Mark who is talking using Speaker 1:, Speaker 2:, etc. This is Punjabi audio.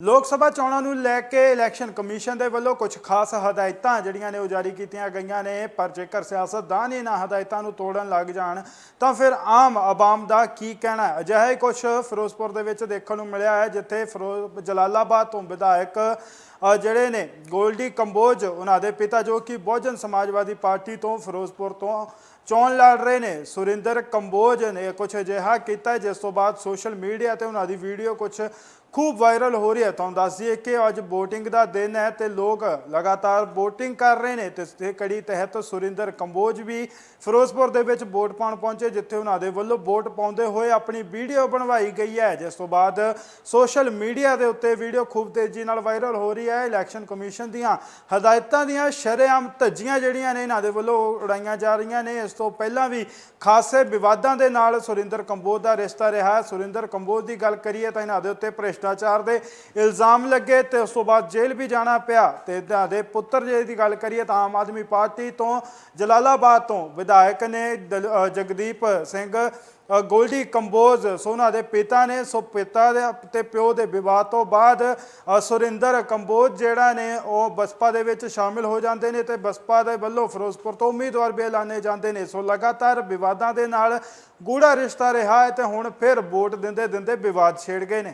Speaker 1: ਲੋਕ ਸਭਾ ਚੋਣਾਂ ਨੂੰ ਲੈ ਕੇ ਇਲੈਕਸ਼ਨ ਕਮਿਸ਼ਨ ਦੇ ਵੱਲੋਂ ਕੁਝ ਖਾਸ ਹਦਾਇਤਾਂ ਜਿਹੜੀਆਂ ਨੇ ਉਹ ਜਾਰੀ ਕੀਤੀਆਂ ਗਈਆਂ ਨੇ, ਪਰ ਜੇਕਰ ਸਿਆਸਤਦਾਨ ਇਹਨਾਂ ਹਦਾਇਤਾਂ ਨੂੰ ਤੋੜਨ ਲੱਗ ਜਾਣ, ਤਾਂ ਫਿਰ ਆਮ ਆਵਾਮ ਦਾ ਕੀ ਕਹਿਣਾ ਹੈ? ਅਜਿਹਾ ਹੀ ਕੁਝ ਫਿਰੋਜ਼ਪੁਰ ਦੇ ਵਿੱਚ ਦੇਖਣ ਨੂੰ ਮਿਲਿਆ ਹੈ, ਜਿੱਥੇ ਫਿਰੋਜ਼, ਜਲਾਲਾਬਾਦ ਤੋਂ ਵਿਧਾਇਕ ਜਿਹੜੇ ਨੇ, ਗੋਲਡੀ ਕੰਬੋਜ, ਉਹਨਾਂ ਦੇ ਪਿਤਾ ਜੋ ਕਿ ਬਹੁਜਨ ਸਮਾਜਵਾਦੀ ਪਾਰਟੀ ਤੋਂ ਫਿਰੋਜ਼ਪੁਰ ਤੋਂ ਚੋਣ ਲੜ ਰਹੇ ਨੇ, ਸੁਰਿੰਦਰ ਕੰਬੋਜ ਨੇ ਕੁਝ ਅਜਿਹਾ ਕੀਤਾ ਜਿਸ ਤੋਂ ਬਾਅਦ ਸੋਸ਼ਲ ਮੀਡੀਆ ਤੇ ਉਹਨਾਂ ਦੀ ਵੀਡੀਓ ਕੁਝ ਖੂਬ ਵਾਇਰਲ ਹੋ ਰਹੀ ਹੈ। ਤੁਹਾਨੂੰ ਦੱਸ ਦਈਏ ਕਿ ਅੱਜ VOTING ਦਾ ਦਿਨ ਹੈ ਤੇ ਲੋਕ ਲਗਾਤਾਰ VOTING ਕਰ ਰਹੇ ਨੇ ਤੇ ਇਸ ਕੜੀ ਤਹਿਤ ਸੁਰਿੰਦਰ ਕੰਬੋਜ ਵੀ ਫਿਰੋਜ਼ਪੁਰ ਦੇ ਵਿੱਚ ਵੋਟ ਪਾਉਣ ਪਹੁੰਚੇ, ਜਿੱਥੇ ਉਹਨਾਂ ਦੇ ਵੱਲੋਂ ਵੋਟ ਪਾਉਂਦੇ ਹੋਏ ਆਪਣੀ ਵੀਡੀਓ ਬਣਵਾਈ ਗਈ ਹੈ। ਜਿਸ ਤੋਂ ਬਾਅਦ ਸੋਸ਼ਲ ਮੀਡੀਆ ਦੇ ਉੱਤੇ ਵੀਡੀਓ ਖੂਬ ਤੇਜ਼ੀ ਨਾਲ ਵਾਇਰਲ ਹੋ ਰਹੀ ਹੈ। ਇਲੈਕਸ਼ਨ ਕਮਿਸ਼ਨ ਦੀਆਂ ਹਦਾਇਤਾਂ ਦੀਆਂ ਸ਼ਰੇਆਮ ਧੱਜੀਆਂ ਜਿਹੜੀਆਂ ਨੇ ਇਹਨਾਂ ਦੇ ਵੱਲੋਂ ਉਡਾਈਆਂ ਜਾ ਰਹੀਆਂ ਨੇ। ਇਸ ਤੋਂ ਪਹਿਲਾਂ ਵੀ ਖਾਸੇ ਵਿਵਾਦਾਂ ਦੇ ਨਾਲ ਸੁਰਿੰਦਰ ਕੰਬੋਜ ਦਾ ਰਿਸ਼ਤਾ ਰਿਹਾ। ਹੈ ਸੁਰਿੰਦਰ ਕੰਬੋਜ ਦੀ ਗੱਲ ਕਰੀਏ ਤਾਂ ਇਹਨਾਂ ਦੇ ਉੱਤੇ ਭ੍ਰਿਸ਼ਟਾਚਾਰ ਦੇ ਇਲਜ਼ਾਮ ਲੱਗੇ ਤੇ ਉਸ ਤੋਂ ਬਾਅਦ ਜੇਲ੍ਹ ਵੀ ਜਾਣਾ ਪਿਆ। ਤੇ ਇਹਨਾਂ ਦੇ ਪੁੱਤਰ ਜੇ ਦੀ ਗੱਲ ਕਰੀਏ ਤਾਂ ਆਮ ਆਦਮੀ ਪਾਰਟੀ ਤੋਂ ਜਲਾਲਾਬਾਦ ਤੋਂ ਵਿਧਾਇਕ ਨੇ ਦਲ- ਜਗਦੀਪ ਸਿੰਘ ਗੋਲਡੀ ਕੰਬੋਜ, ਸੋਨਾ ਦੇ ਪਿਤਾ ਨੇ, ਸੋ ਪਿਤਾ ਦੇ ਤੇ ਪਿਓ ਦੇ ਵਿਵਾਦ ਤੋਂ ਬਾਅਦ ਸੁਰਿੰਦਰ ਕੰਬੋਜ ਜਿਹੜਾ ਨੇ, ਉਹ ਬਸਪਾ ਦੇ ਵਿੱਚ ਸ਼ਾਮਿਲ ਹੋ ਜਾਂਦੇ ਨੇ ਤੇ ਬਸਪਾ ਦੇ ਵੱਲੋਂ ਫਿਰੋਜ਼ਪੁਰ ਤੋਂ ਉਮੀਦਵਾਰ ਵੀ ਐਲਾਨੇ ਜਾਂਦੇ ਨੇ। ਸੋ ਲਗਾਤਾਰ ਵਿਵਾਦਾਂ ਦੇ ਨਾਲ ਗੂੜਾ ਰਿਸ਼ਤਾ ਰਿਹਾ ਹੈ ਤੇ ਹੁਣ ਫਿਰ ਵੋਟ ਦਿੰਦੇ ਦਿੰਦੇ ਵਿਵਾਦ ਛੇੜ ਗਏ ਨੇ।